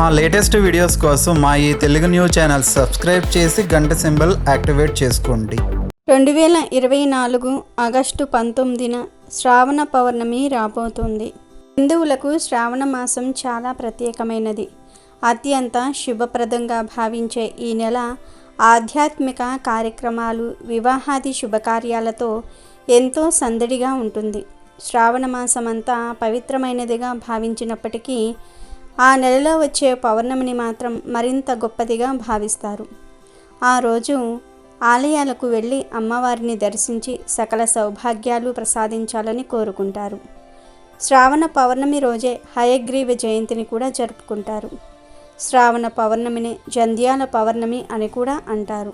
మా latest videos కోసం మా ఈ తెలుగు న్యూస్ ఛానల్ సబ్స్క్రైబ్ చేసి గంట సింబల్ యాక్టివేట్ చేసుకోండి. రెండు వేల ఇరవై నాలుగు ఆగస్టు పంతొమ్మిదిన శ్రావణ పౌర్ణమి రాబోతోంది. హిందువులకు శ్రావణ మాసం చాలా ప్రత్యేకమైనది. అత్యంత శుభప్రదంగా భావించే ఈ నెల ఆధ్యాత్మిక కార్యక్రమాలు వివాహాది శుభకార్యాలతో ఎంతో సందడిగా ఉంటుంది. శ్రావణ మాసమంతా పవిత్రమైనదిగా భావించినప్పటికీ ఆ నెలలో వచ్చే పౌర్ణమిని మాత్రం మరింత గొప్పదిగా భావిస్తారు. ఆ రోజు ఆలయాలకు వెళ్ళి అమ్మవారిని దర్శించి సకల సౌభాగ్యాలు ప్రసాదించాలని కోరుకుంటారు. శ్రావణ పౌర్ణమి రోజే హయగ్రీవ జయంతిని కూడా జరుపుకుంటారు. శ్రావణ పౌర్ణమిని జంధ్యాల పౌర్ణమి అని కూడా అంటారు.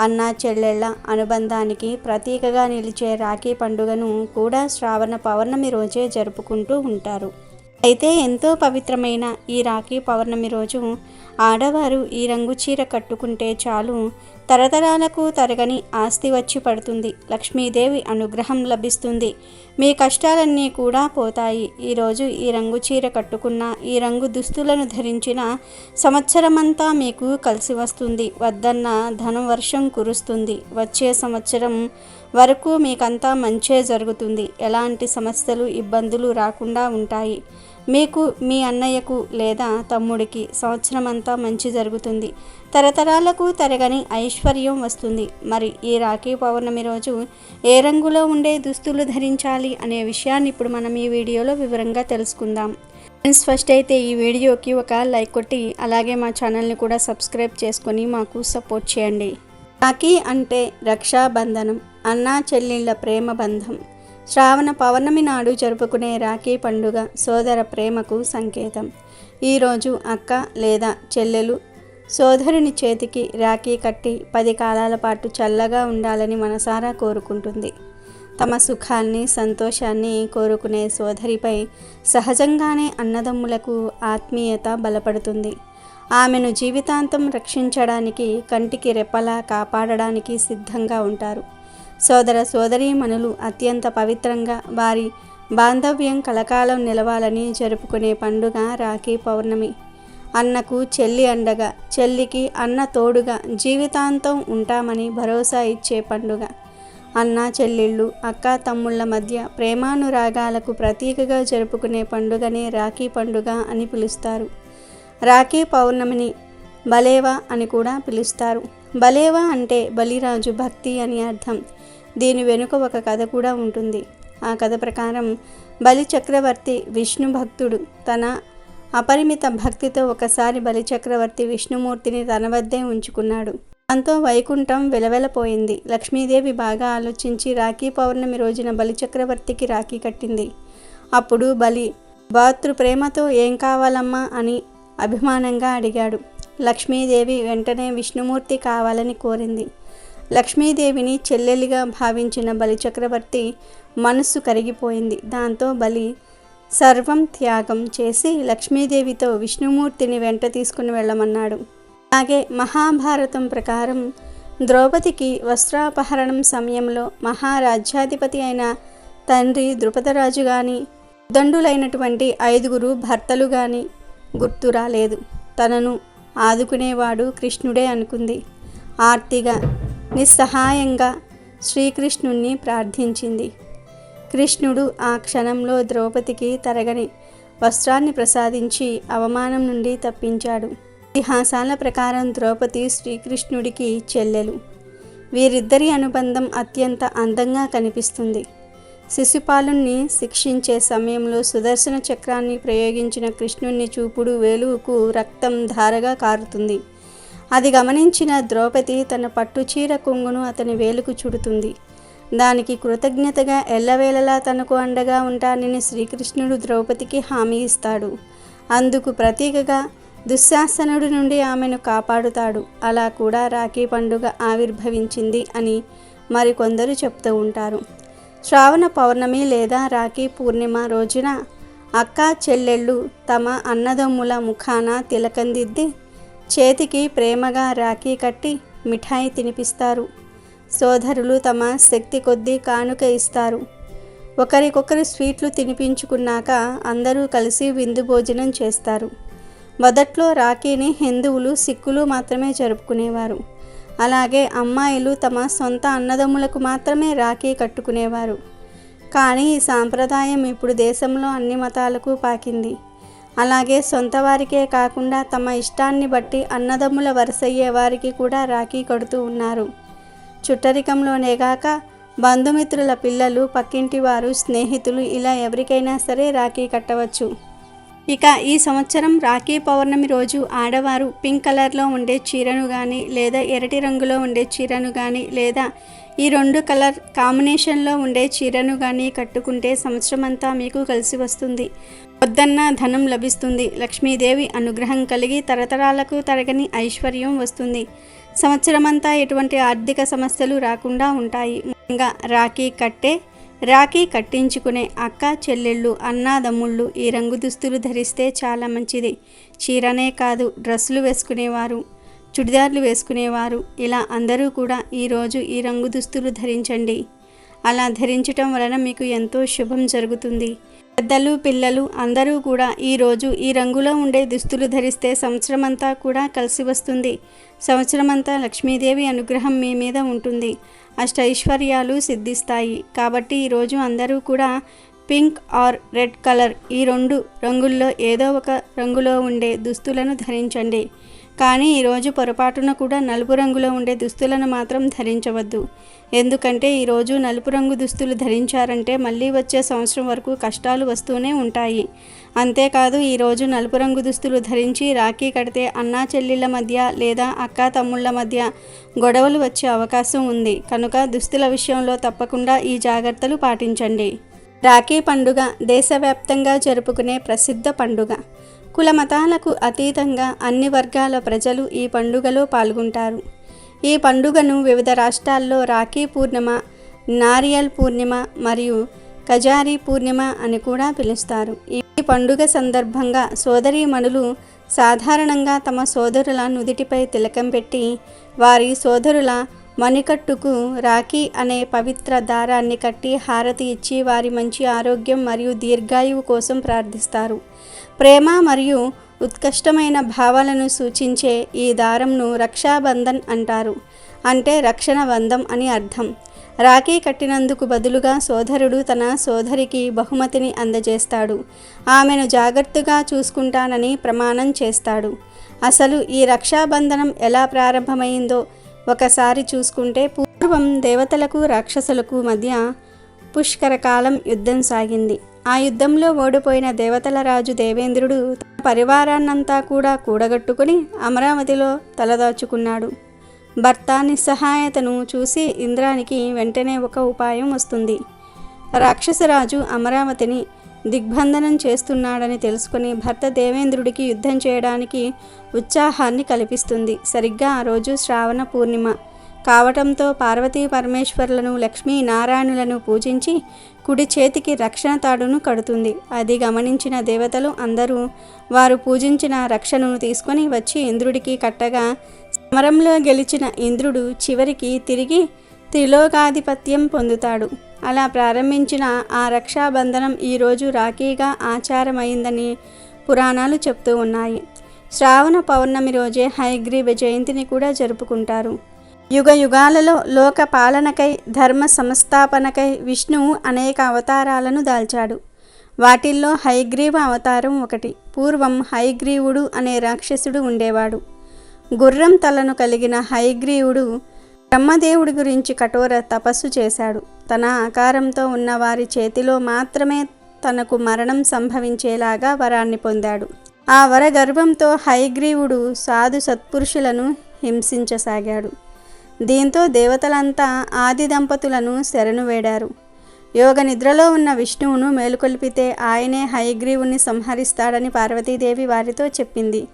అన్నా చెల్లెళ్ళ అనుబంధానికి ప్రతీకగా నిలిచే రాఖీ పండుగను కూడా శ్రావణ పౌర్ణమి రోజే జరుపుకుంటూ ఉంటారు. అయితే ఎంతో పవిత్రమైన ఈ రాఖీ పౌర్ణమి రోజు ఆడవారు ఈ రంగు చీర కట్టుకుంటే చాలు తరతరాలకు తరగని ఆస్తి వచ్చి పడుతుంది. లక్ష్మీదేవి అనుగ్రహం లభిస్తుంది. మీ కష్టాలన్నీ కూడా పోతాయి. ఈరోజు ఈ రంగు చీర కట్టుకున్న ఈ రంగు దుస్తులను ధరించిన సంవత్సరమంతా మీకు కలిసి వస్తుంది. వద్దన్న ధనం వర్షం కురుస్తుంది. వచ్చే సంవత్సరం వరకు మీకంతా మంచే జరుగుతుంది. ఎలాంటి సమస్యలు ఇబ్బందులు రాకుండా ఉంటాయి. మీకు మీ అన్నయ్యకు లేదా తమ్ముడికి సంవత్సరం అంతా మంచి జరుగుతుంది. తరతరాలకు తరగని ఐశ్వర్యం వస్తుంది. మరి ఈ రాఖీ పౌర్ణమి రోజు ఏ రంగులో ఉండే దుస్తులు ధరించాలి అనే విషయాన్ని ఇప్పుడు మనం ఈ వీడియోలో వివరంగా తెలుసుకుందాం. ఫ్రెండ్స్ ఫస్ట్ అయితే ఈ వీడియోకి ఒక లైక్ కొట్టి అలాగే మా ఛానల్ని కూడా సబ్స్క్రైబ్ చేసుకొని మాకు సపోర్ట్ చేయండి. రాఖీ అంటే రక్షాబంధనం అన్నా చెల్లెళ్ళ ప్రేమ బంధం. శ్రావణ పౌర్ణమి నాడు జరుపుకునే రాఖీ పండుగ సోదర ప్రేమకు సంకేతం. ఈరోజు అక్క లేదా చెల్లెలు సోదరుని చేతికి రాఖీ కట్టి పది కాలాల పాటు చల్లగా ఉండాలని మనసారా కోరుకుంటుంది. తమ సుఖాన్ని సంతోషాన్ని కోరుకునే సోదరిపై సహజంగానే అన్నదమ్ములకు ఆత్మీయత బలపడుతుంది. ఆమెను జీవితాంతం రక్షించడానికి కంటికి రెప్పలా కాపాడడానికి సిద్ధంగా ఉంటారు. సోదర సోదరీమణులు అత్యంత పవిత్రంగా వారి బాంధవ్యం కలకాలం నిలవాలని జరుపుకునే పండుగ రాఖీ పౌర్ణమి. అన్నకు చెల్లి అండగా చెల్లికి అన్న తోడుగా జీవితాంతం ఉంటామని భరోసా ఇచ్చే పండుగ. అన్న చెల్లెళ్ళు అక్క తమ్ముళ్ళ మధ్య ప్రేమానురాగాలకు ప్రతీకగా జరుపుకునే పండుగనే రాఖీ పండుగ అని పిలుస్తారు. రాఖీ పౌర్ణమిని బలేవా అని కూడా పిలుస్తారు. బలేవా అంటే బలిరాజు భక్తి అని అర్థం. దీని వెనుక ఒక కథ కూడా ఉంటుంది. ఆ కథ ప్రకారం బలి చక్రవర్తి విష్ణు భక్తుడు తన అపరిమిత భక్తితో ఒకసారి బలి చక్రవర్తి విష్ణుమూర్తిని తన వద్దే ఉంచుకున్నాడు. దాంతో వైకుంఠం వెలవెలపోయింది. లక్ష్మీదేవి బాగా ఆలోచించి రాఖీ పౌర్ణమి రోజున బలి చక్రవర్తికి రాఖీ కట్టింది. అప్పుడు బలి భాతృ ప్రేమతో ఏం కావాలమ్మా? అని అభిమానంగా అడిగాడు. లక్ష్మీదేవి వెంటనే విష్ణుమూర్తి కావాలని కోరింది. లక్ష్మీదేవిని చెల్లెలిగా భావించిన బలిచక్రవర్తి మనస్సు కరిగిపోయింది. దాంతో బలి సర్వం త్యాగం చేసి లక్ష్మీదేవితో విష్ణుమూర్తిని వెంట తీసుకుని వెళ్ళమన్నాడు. అలాగే మహాభారతం ప్రకారం ద్రౌపదికి వస్త్రాపహరణం సమయంలో మహారాజ్యాధిపతి అయిన తండ్రి ద్రుపదరాజు కానీ దండులైనటువంటి ఐదుగురు భర్తలు కానీ గుర్తు రాలేదు. తనను ఆదుకునేవాడు కృష్ణుడే అనుకుంది. ఆర్తిగా నిస్సహాయంగా శ్రీకృష్ణుణ్ణి ప్రార్థించింది. కృష్ణుడు ఆ క్షణంలో ద్రౌపదికి తరగని వస్త్రాన్ని ప్రసాదించి అవమానం నుండి తప్పించాడు. ఇతిహాసాల ప్రకారం ద్రౌపది శ్రీకృష్ణుడికి చెల్లెలు. వీరిద్దరి అనుబంధం అత్యంత అందంగా కనిపిస్తుంది. శిశుపాలుణ్ణి శిక్షించే సమయంలో సుదర్శన చక్రాన్ని ప్రయోగించిన కృష్ణుణ్ణి చూపుడు వేలువుకు రక్తం ధారగా కారుతుంది. అది గమనించిన ద్రౌపది తన పట్టుచీర కొంగును అతని వేలుకు చుడుతుంది. దానికి కృతజ్ఞతగా ఎల్లవేళలా తనకు అండగా ఉంటానని శ్రీకృష్ణుడు ద్రౌపదికి హామీ ఇస్తాడు. అందుకు ప్రతీకగా దుశ్శాసనుడి నుండి ఆమెను కాపాడుతాడు. అలా కూడా రాఖీ పండుగ ఆవిర్భవించింది అని మరికొందరు చెప్తూ ఉంటారు. శ్రావణ పౌర్ణమి లేదా రాఖీ పూర్ణిమ రోజున అక్క చెల్లెళ్ళు తమ అన్నదమ్ముల ముఖాన తిలకందిద్ది చేతికి ప్రేమగా రాఖీ కట్టి మిఠాయి తినిపిస్తారు. సోదరులు తమ శక్తి కొద్దీ కానుక ఇస్తారు. ఒకరికొకరు స్వీట్లు తినిపించుకున్నాక అందరూ కలిసి విందు భోజనం చేస్తారు. మొదట్లో రాఖీని హిందువులు సిక్కులు మాత్రమే జరుపుకునేవారు. అలాగే అమ్మాయిలు తమ సొంత అన్నదమ్ములకు మాత్రమే రాఖీ కట్టుకునేవారు. కానీ ఈ సాంప్రదాయం ఇప్పుడు దేశంలో అన్ని మతాలకు పాకింది. అలాగే సొంత వారికే కాకుండా తమ ఇష్టాన్ని బట్టి అన్నదమ్ముల వరుసయ్యే వారికి కూడా రాఖీ కడుతూ ఉన్నారు. చుట్టరికంలోనే గాక బంధుమిత్రుల పిల్లలు పక్కింటి వారు స్నేహితులు ఇలా ఎవరికైనా సరే రాఖీ కట్టవచ్చు. ఇక ఈ సంవత్సరం రాఖీ పౌర్ణమి రోజు ఆడవారు పింక్ కలర్లో ఉండే చీరను కానీ లేదా ఎరటి రంగులో ఉండే చీరను కానీ లేదా ఈ రెండు కలర్ కాంబినేషన్లో ఉండే చీరను కానీ కట్టుకుంటే సంవత్సరం అంతా మీకు కలిసి వస్తుంది. వద్దన్న ధనం లభిస్తుంది. లక్ష్మీదేవి అనుగ్రహం కలిగి తరతరాలకు తరగని ఐశ్వర్యం వస్తుంది. సంవత్సరమంతా ఎటువంటి ఆర్థిక సమస్యలు రాకుండా ఉంటాయి. ముఖ్యంగా రాఖీ కట్టే రాఖీ కట్టించుకునే అక్క చెల్లెళ్ళు అన్నాదమ్ముళ్ళు ఈ రంగు దుస్తులు ధరిస్తే చాలా మంచిది. చీరనే కాదు డ్రెస్సులు వేసుకునేవారు. చుడిదార్లు వేసుకునేవారు. ఇలా అందరూ కూడా ఈరోజు ఈ రంగు దుస్తులు ధరించండి. అలా ధరించటం వలన మీకు ఎంతో శుభం జరుగుతుంది. పెద్దలు పిల్లలు అందరూ కూడా ఈరోజు ఈ రంగులో ఉండే దుస్తులు ధరిస్తే సంవత్సరమంతా కూడా కలిసి వస్తుంది. సంవత్సరమంతా లక్ష్మీదేవి అనుగ్రహం మీ మీద ఉంటుంది. అష్టైశ్వర్యాలు సిద్ధిస్తాయి. కాబట్టి ఈరోజు అందరూ కూడా పింక్ ఆర్ రెడ్ కలర్ ఈ రెండు రంగుల్లో ఏదో ఒక రంగులో ఉండే దుస్తులను ధరించండి. కానీ ఈరోజు పొరపాటున కూడా నలుపు రంగులో ఉండే దుస్తులను మాత్రం ధరించవద్దు. ఎందుకంటే ఈరోజు నలుపు రంగు దుస్తులు ధరించారంటే మళ్ళీ వచ్చే సంవత్సరం వరకు కష్టాలు వస్తూనే ఉంటాయి. అంతేకాదు ఈరోజు నలుపు రంగు దుస్తులు ధరించి రాఖీ కడితే అన్నా చెల్లిళ్ళ మధ్య లేదా అక్క తమ్ముళ్ళ మధ్య గొడవలు వచ్చే అవకాశం ఉంది. కనుక దుస్తుల విషయంలో తప్పకుండా ఈ జాగ్రత్తలు పాటించండి. రాఖీ పండుగ దేశవ్యాప్తంగా జరుపుకునే ప్రసిద్ధ పండుగ. కుల మతాలకు అతీతంగా అన్ని వర్గాల ప్రజలు ఈ పండుగలో పాల్గొంటారు. ఈ పండుగను వివిధ రాష్ట్రాల్లో రాఖీ పూర్ణిమ నారియల్ పూర్ణిమ మరియు కజారి పూర్ణిమ అని కూడా పిలుస్తారు. ఈ పండుగ సందర్భంగా సోదరీమణులు సాధారణంగా తమ సోదరుల నుదిటిపై తిలకం పెట్టి వారి సోదరుల మణికట్టుకు రాఖీ అనే పవిత్ర దారాన్ని కట్టి హారతి ఇచ్చి వారి మంచి ఆరోగ్యం మరియు దీర్ఘాయువు కోసం ప్రార్థిస్తారు. ప్రేమ మరియు ఉత్కష్టమైన భావాలను సూచించే ఈ దారంను రక్షాబంధన్ అంటారు. అంటే రక్షణ బంధం అని అర్థం. రాఖీ కట్టినందుకు బదులుగా సోదరుడు తన సోదరికి బహుమతిని అందజేస్తాడు. ఆమెను జాగ్రత్తగా చూసుకుంటానని ప్రమాణం చేస్తాడు. అసలు ఈ రక్షాబంధనం ఎలా ప్రారంభమైందో ఒకసారి చూసుకుంటే పూర్వం దేవతలకు రాక్షసులకు మధ్య పుష్కర కాలం యుద్ధం సాగింది. ఆ యుద్ధంలో ఓడిపోయిన దేవతల రాజు దేవేంద్రుడు తన పరివారాన్నంతా కూడా కూడగట్టుకుని అమరావతిలో తలదాచుకున్నాడు. భర్త నిస్సహాయతను చూసి ఇంద్రానికి వెంటనే ఒక ఉపాయం వస్తుంది. రాక్షసరాజు అమరావతిని దిగ్బంధనం చేస్తున్నాడని తెలుసుకుని భర్త దేవేంద్రుడికి యుద్ధం చేయడానికి ఉత్సాహాన్ని కల్పిస్తుంది. సరిగ్గా ఆ రోజు శ్రావణ పూర్ణిమ. కావటంతో పార్వతీ పరమేశ్వరులను లక్ష్మీ నారాయణులను పూజించి కుడి చేతికి రక్షణ తాడును కడుతుంది. అది గమనించిన దేవతలు అందరూ వారు పూజించిన రక్షణను తీసుకొని వచ్చి ఇంద్రుడికి కట్టగా సమరంలో గెలిచిన ఇంద్రుడు చివరికి తిరిగి త్రిలోకాధిపత్యం పొందుతాడు. అలా ప్రారంభించిన ఆ రక్షాబంధనం ఈరోజు రాఖీగా ఆచారమైందని పురాణాలు చెప్తూ ఉన్నాయి. శ్రావణ పౌర్ణమి రోజే హైగ్రీవ జయంతిని కూడా జరుపుకుంటారు. యుగ యుగాలలో లోక పాలనకై ధర్మ సంస్థాపనకై విష్ణువు అనేక అవతారాలను దాల్చాడు. వాటిల్లో హైగ్రీవ అవతారం ఒకటి. పూర్వం హైగ్రీవుడు అనే రాక్షసుడు ఉండేవాడు. గుర్రం తలను కలిగిన హైగ్రీవుడు బ్రహ్మదేవుడి గురించి కఠోర తపస్సు చేశాడు. తన ఆకారంతో ఉన్న వారి చేతిలో మాత్రమే తనకు మరణం సంభవించేలాగా వరాన్ని పొందాడు. ఆ వర గర్వంతో హైగ్రీవుడు సాధు సత్పురుషులను హింసించసాగాడు. దీంతో దేవతలంతా ఆది దంపతులను శరణు వేడారు. యోగ నిద్రలో ఉన్న విష్ణువును మేలుకొల్పితే ఆయనే హయగ్రీవుని సంహరిస్తాడని పార్వతీదేవి వారితో చెప్పింది.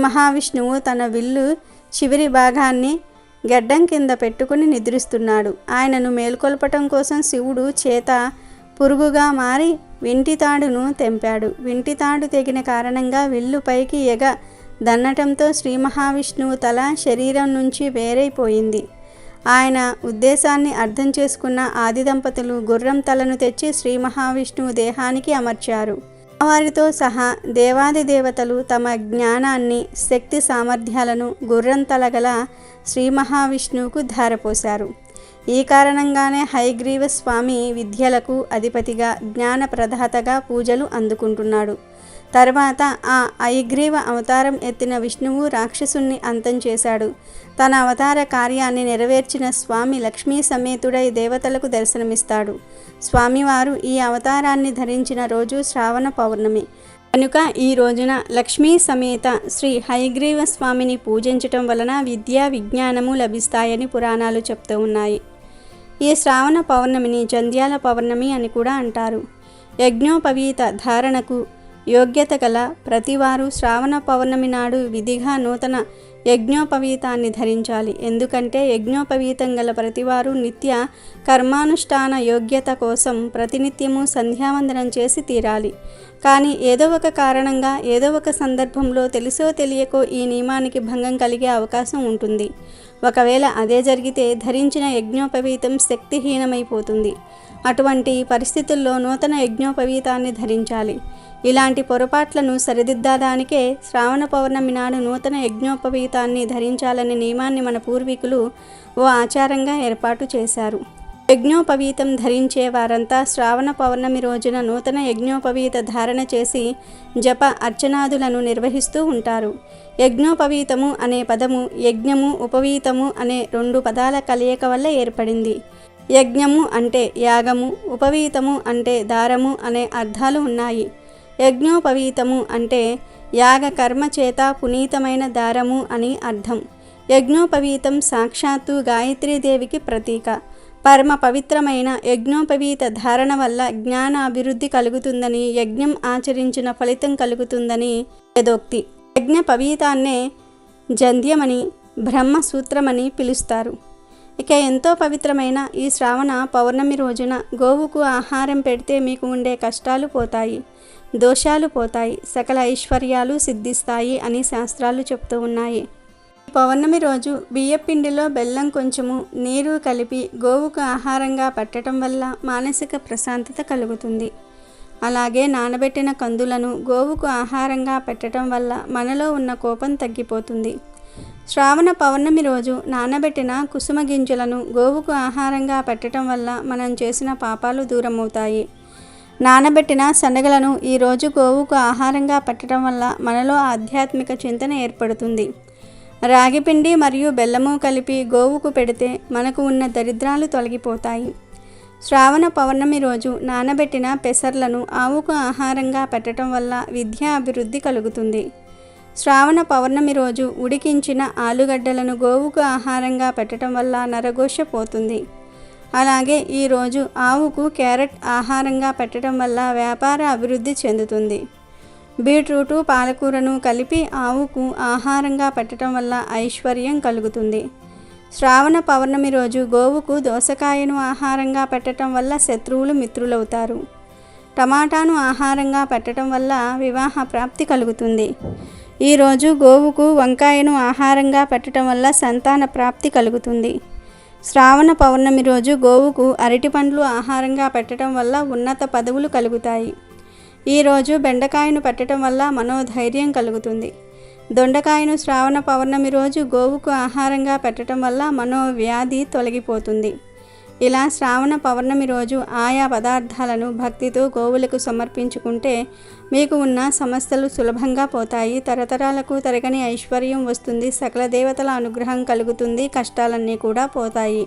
మహావిష్ణువు తన విల్లు చివరి భాగాన్ని గడ్డం కింద పెట్టుకుని నిద్రిస్తున్నాడు. ఆయనను మేల్కొల్పటం కోసం శివుడు చేత పురుగుగా మారి వింటితాడును తెంపాడు. వింటి తాడు తెగిన కారణంగా విల్లు పైకి ఎగ దన్నటంతో శ్రీ మహావిష్ణువు తల శరీరం నుంచి వేరైపోయింది. ఆయన ఉద్దేశాన్ని అర్థం చేసుకున్న ఆది దంపతులు గుర్రం తలను తెచ్చి శ్రీ మహావిష్ణువు దేహానికి అమర్చారు. వారితో సహా దేవాది దేవతలు తమ జ్ఞానాన్ని శక్తి సామర్థ్యాలను గుర్రం తల గల శ్రీ మహావిష్ణువుకు ధారపోశారు. ఈ కారణంగానే హైగ్రీవ స్వామి విద్యలకు అధిపతిగా జ్ఞాన ప్రదాతగా పూజలు అందుకుంటున్నాడు. తర్వాత ఆ ఐగ్రీవ అవతారం ఎత్తిన విష్ణువు రాక్షసుణ్ణి అంతం చేశాడు. తన అవతార కార్యాన్ని నెరవేర్చిన స్వామి లక్ష్మీ సమేతుడై దేవతలకు దర్శనమిస్తాడు. స్వామివారు ఈ అవతారాన్ని ధరించిన రోజు శ్రావణ పౌర్ణమి. కనుక ఈ రోజున లక్ష్మీ సమేత శ్రీ హయగ్రీవ స్వామిని పూజించటం వలన విద్యా విజ్ఞానము లభిస్తాయని పురాణాలు చెప్తూ ఉన్నాయి. ఈ శ్రావణ పౌర్ణమిని జంధ్యాల పౌర్ణమి అని కూడా అంటారు. యజ్ఞోపవీత ధారణకు యోగ్యత గల ప్రతివారు శ్రావణ పౌర్ణమి నాడు విధిగా నూతన యజ్ఞోపవీతాన్ని ధరించాలి. ఎందుకంటే యజ్ఞోపవీతం గల ప్రతివారు నిత్య కర్మానుష్ఠాన యోగ్యత కోసం ప్రతినిత్యము సంధ్యావందనం చేసి తీరాలి. కానీ ఏదో ఒక కారణంగా ఏదో ఒక సందర్భంలో తెలుసో తెలియకో ఈ నియమానికి భంగం కలిగే అవకాశం ఉంటుంది. ఒకవేళ అదే జరిగితే ధరించిన యజ్ఞోపవీతం శక్తిహీనమైపోతుంది. అటువంటి పరిస్థితుల్లో నూతన యజ్ఞోపవీతాన్ని ధరించాలి. ఇలాంటి పొరపాట్లను సరిదిద్దడానికే శ్రావణ పౌర్ణమి నాడు నూతన యజ్ఞోపవీతాన్ని ధరించాలనే నియమాన్ని మన పూర్వీకులు ఓ ఆచారంగా ఏర్పాటు చేశారు. యజ్ఞోపవీతం ధరించే వారంతా శ్రావణ పౌర్ణమి రోజున నూతన యజ్ఞోపవీత ధారణ చేసి జప అర్చనాదులను నిర్వహిస్తూ ఉంటారు. యజ్ఞోపవీతము అనే పదము యజ్ఞము ఉపవీతము అనే రెండు పదాల కలయిక వల్ల ఏర్పడింది. యజ్ఞము అంటే యాగము ఉపవీతము అంటే దారము అనే అర్థాలు ఉన్నాయి. యజ్ఞోపవీతము అంటే యాగ కర్మ చేత పునీతమైన దారము అని అర్థం. యజ్ఞోపవీతం సాక్షాత్తు గాయత్రీదేవికి ప్రతీక. పరమ పవిత్రమైన యజ్ఞోపవీత ధారణ వల్ల జ్ఞాన అభివృద్ధి కలుగుతుందని యజ్ఞం ఆచరించిన ఫలితం కలుగుతుందని వేదోక్తి. యజ్ఞ పవీతాన్నే జంధ్యమని బ్రహ్మసూత్రమని పిలుస్తారు. ఇక ఎంతో పవిత్రమైన ఈ శ్రావణ పౌర్ణమి రోజున గోవుకు ఆహారం పెడితే మీకు ఉండే కష్టాలు పోతాయి దోషాలు పోతాయి సకల ఐశ్వర్యాలు సిద్ధిస్తాయి అని శాస్త్రాలు చెప్తూ ఉన్నాయి. పౌర్ణమి రోజు బియ్యపిండిలో బెల్లం కొంచెము నీరు కలిపి గోవుకు ఆహారంగా పెట్టడం వల్ల మానసిక ప్రశాంతత కలుగుతుంది. అలాగే నానబెట్టిన కందులను గోవుకు ఆహారంగా పెట్టడం వల్ల మనలో ఉన్న కోపం తగ్గిపోతుంది. శ్రావణ పౌర్ణమి రోజు నానబెట్టిన కుసుమ గింజలను గోవుకు ఆహారంగా పెట్టడం వల్ల మనం చేసిన పాపాలు దూరమవుతాయి. నానబెట్టిన శనగలను ఈరోజు గోవుకు ఆహారంగా పెట్టడం వల్ల మనలో ఆధ్యాత్మిక చింతన ఏర్పడుతుంది. రాగిపిండి మరియు బెల్లము కలిపి గోవుకు పెడితే మనకు ఉన్న దరిద్రాలు తొలగిపోతాయి. శ్రావణ పౌర్ణమి రోజు నానబెట్టిన పెసర్లను ఆవుకు ఆహారంగా పెట్టడం వల్ల విద్యా అభివృద్ధి కలుగుతుంది. శ్రావణ పౌర్ణమి రోజు ఉడికించిన ఆలుగడ్డలను గోవుకు ఆహారంగా పెట్టడం వల్ల నరఘోష పోతుంది. అలాగే ఈరోజు ఆవుకు క్యారెట్ ఆహారంగా పెట్టడం వల్ల వ్యాపార అభివృద్ధి చెందుతుంది. బీట్రూటు పాలకూరను కలిపి ఆవుకు ఆహారంగా పెట్టడం వల్ల ఐశ్వర్యం కలుగుతుంది. శ్రావణ పౌర్ణమి రోజు గోవుకు దోసకాయను ఆహారంగా పెట్టడం వల్ల శత్రువులు మిత్రులవుతారు. టమాటాను ఆహారంగా పెట్టడం వల్ల వివాహ ప్రాప్తి కలుగుతుంది. ఈరోజు గోవుకు వంకాయను ఆహారంగా పెట్టడం వల్ల సంతాన ప్రాప్తి కలుగుతుంది. శ్రావణ పౌర్ణమి రోజు గోవుకు అరటి పండ్లు ఆహారంగా పెట్టడం వల్ల ఉన్నత పదవులు కలుగుతాయి. ఈరోజు బెండకాయను పెట్టడం వల్ల మనోధైర్యం కలుగుతుంది. దొండకాయను శ్రావణ పౌర్ణమి రోజు గోవుకు ఆహారంగా పెట్టడం వల్ల మనోవ్యాధి తొలగిపోతుంది. ఇలా శ్రావణ పౌర్ణమి రోజు ఆయా పదార్థాలను భక్తితో గోవులకు సమర్పించుకుంటే మీకు ఉన్న సమస్యలు సులభంగా పోతాయి. తరతరాలకు తరగని ఐశ్వర్యం వస్తుంది. సకల దేవతల అనుగ్రహం కలుగుతుంది. కష్టాలన్నీ కూడా పోతాయి.